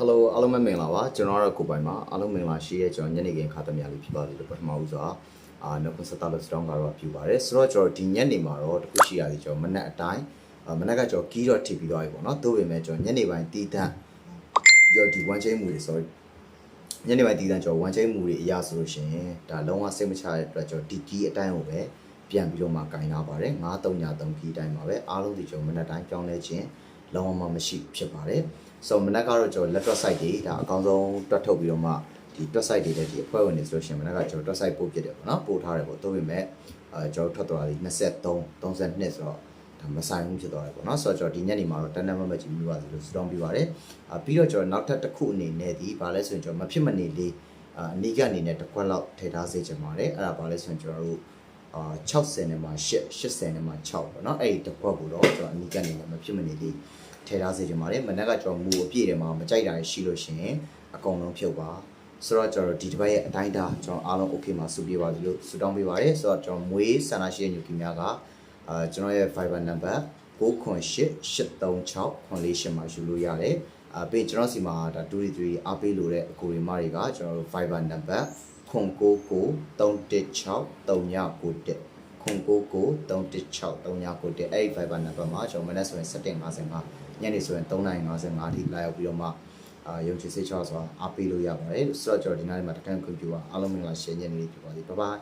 Hello အားလုံးပဲမင်္ဂလာပါကျွန်တော်ကတော့ကိုပိုင်ပါအားလုံးမင်္ဂလာရှိရဲကျွန်တော်ညနေခင်းခါသမ ्या လေးဖြစ်ပါလိမ့်လို့ပထမဦးစွာအာနှုတ်ခွန်းဆက်တာလို့စတောင်းကတော့ပြုပါတယ်ဆိုတော့ကျွန်တော်ဒီညနေမှာတော့တခုရှိရတယ်ကျွန်တော်မနက်အတိုင်းအာမနက်ကကျွန်တော်ကီးတော့ထိပ်ပြီးသွားပြီပေါ့နော်သို့ပေမဲ့ကျွန်တော်ညနေပိုင်းတီးတန့်ကျွန်တော်ဒီ one chain မူတွေ sorry ညနေပိုင်းတီးတန့်ကျွန်တော် one chain မူတွေအရာဆိုလို့ရှိရင်ဒါလုံးဝစိတ်မချတဲ့အတွက်ကျွန်တော်ဒီကီးအတိုင်းကိုပဲပြန်ပြီးတော့မှကင်လာပါတယ်9 3ည3ကီးအတိုင်းပါပဲအားလုံးဒီကျွန်တော်မနက်တိုင်းပြောင်းလဲခြင်း လုံးဝမှမရှိဖြစ်ပါတယ်ဆိုမနက်ကတော့ကျွန်တော် laptop site တွေဒါအကောင်းဆုံးတွတ်ထုတ်ပြီးတော့မှဒီ twist site တွေလည်းဒီအဖွဲ့ဝင်တွေဆိုလို့ရှိရင်မနက်ကကျွန်တော် twist site ပို့ပြတယ်ပေါ့နော်ပို့ထားတယ်ပေါ့သို့ပေမဲ့အဲကျွန်တော်ထွက်သွားပြီ23 32ဆိုတော့ဒါမဆိုင်ဘူးဖြစ်သွားတယ်ပေါ့နော်ဆိုတော့ကျွန်တော်ဒီညနေမှာတော့တန်းတန်းမမကြီးပြီးပါသလိုစတောင်းပြပါတယ်အာပြီးတော့ကျွန်တော်နောက်ထပ်တစ်ခုအနေနဲ့ဒီဗာလဲဆိုရင်ကျွန်တော်မဖြစ်မနေလေးအာအနီးကအနေနဲ့တစ်ခွက်လောက်ထည့်ထားစေချင်ပါတယ်အဲ့ဒါဗာလဲဆိုရင်ကျွန်တော်တို့ အာ60နဲ့မှ8 80နဲ့မှ6ပေါ့နော်အဲ့ဒီတစ်ခွက်ကိုတော့ကျွန်တော်အနီးကအနေနဲ့မဖြစ်မနေလေးထည့်ထားစေချင်ပါတယ်မနက်ကကျွန်တော်မူအပြည့်တယ်မှာမကြိုက်တာရှိလို့ရှိရင်အကုန်လုံးဖြုတ်ပါဆိုတော့ကျွန်တော်ဒီတစ်ပတ်ရဲ့အတိုင်းအတာကျွန်တော်အားလုံး okay မှာစုပြပါသလိုဆူတောင်းပေးပါတယ်ဆိုတော့ကျွန်တော်မွေးဆန္ဒရှိတဲ့ညူကီများကအာကျွန်တော်ရဲ့ Viber number 998 836မှာယူလို့ရတယ် အာပြီးကျွန်တော်စီမှာဒါ23အားပေးလို့တဲ့အကိုရီမတွေကကျွန်တော်တို့ Viber number 099316 3991 099316 3991အဲ့ဒီ Viber number မှာကျွန်တော်မနေ့ဆိုရင်7:55ညနေဆိုရင်3:55အထိလာရောက်ပြီးတော့မှအာရုံချစိတ်ချစွာအားပေးလို့ရပါတယ်ဆိုတော့ကျွန်တော်ဒီနေ့မှာတကန့်ခွင့်ပြုပါအားလုံးမင်္ဂလာရှင်းညနေလေးဖြစ်ပါသည်ဘိုင်ဘိုင်